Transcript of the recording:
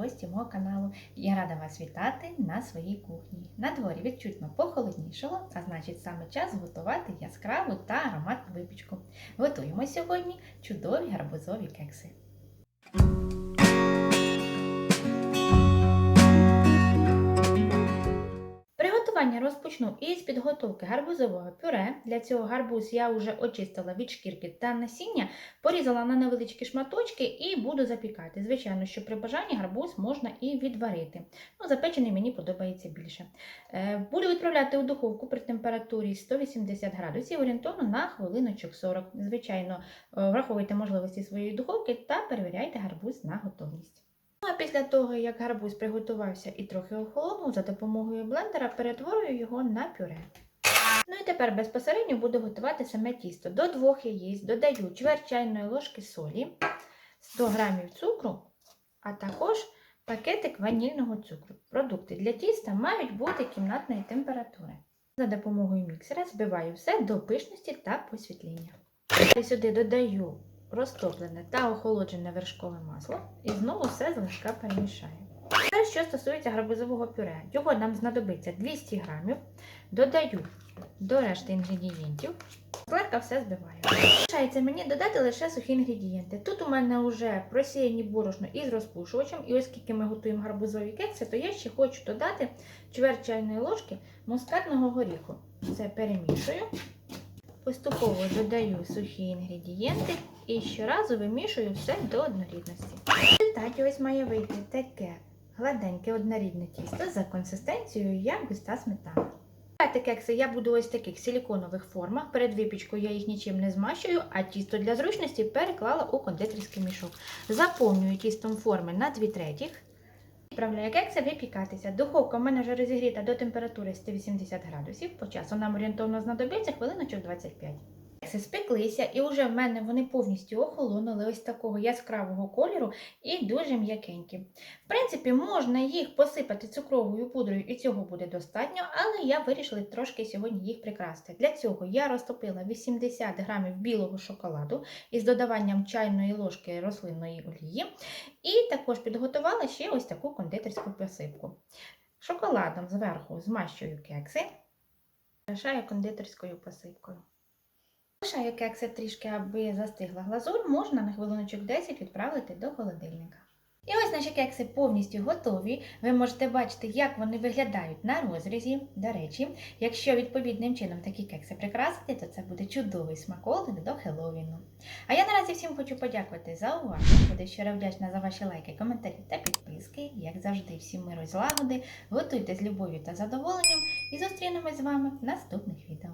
гості мого каналу. Я рада вас вітати на своїй кухні. На дворі відчутно похолоднішало, а значить саме час готувати яскраву та ароматну випічку. Готуємо сьогодні чудові гарбузові кекси. Приготування розпочну із підготовки гарбузового пюре. Для цього гарбуз я вже очистила від шкірки та насіння, порізала на невеличкі шматочки і буду запікати. Звичайно, що при бажанні гарбуз можна і відварити. Ну, запечений мені подобається більше. Е, Буду відправляти у духовку при температурі 180 градусів орієнтовно на хвилиночок 40. Звичайно, е, враховуйте можливості своєї духовки та перевіряйте гарбуз на готовність. Ну а після того, як гарбуз приготувався і трохи охолонув, за допомогою блендера перетворюю його на пюре. Ну і тепер безпосередньо буду готувати саме тісто. До двох яєць додаю чверть чайної ложки солі, 100 г цукру, а також пакетик ванільного цукру. Продукти для тіста мають бути кімнатної температури. За допомогою міксера збиваю все до пишності та посвітління. Сюди додаю розтоплене та охолоджене вершкове масло і знову все злегка перемішаю. Тепер, що стосується гарбузового пюре, його нам знадобиться 200 грамів. Додаю до решти інгредієнтів. Злегка все збиваю. Залишається мені додати лише сухі інгредієнти. Тут у мене вже просіяні борошно із розпушувачем, і оскільки ми готуємо гарбузові кекси, то я ще хочу додати чверть чайної ложки мускатного горіху. Все перемішую. Поступово додаю сухі інгредієнти і щоразу вимішую все до однорідності. В результаті ось має вийти таке гладеньке однорідне тісто за консистенцією, як густа сметана. Пекти кекси я буду ось таких силіконових формах. Перед випічкою я їх нічим не змащую, а тісто для зручності переклала у кондитерський мішок. Заповнюю тістом форми на 2 третіх. Відправляю кекси випікатися. Духовка в мене вже розігріта до температури 180 градусів. По часу нам орієнтовно знадобиться хвилиночок 25. Кекси спеклися, і вже в мене вони повністю охолонули ось такого яскравого кольору і дуже м'якенькі. В принципі, можна їх посипати цукровою пудрою, і цього буде достатньо, але я вирішила трошки сьогодні їх прикрасти. Для цього я розтопила 80 грамів білого шоколаду із додаванням чайної ложки рослинної олії, і також підготувала ще ось таку кондитерську посипку. Шоколадом зверху змащую кекси, залишаю кондитерською посипкою. Лишаю кекси трішки, аби застигла глазур, можна на хвилиночок 10 відправити до холодильника. І ось наші кекси повністю готові. Ви можете бачити, як вони виглядають на розрізі. До речі, якщо відповідним чином такі кекси прикрасити, то це буде чудовий смаколик до Хеллоуіну. А я наразі всім хочу подякувати за увагу. Буду щиро вдячна за ваші лайки, коментарі та підписки. Як завжди, всім миру і злагоди. Готуйте з любов'ю та задоволенням і зустрінемось з вами в наступних відео.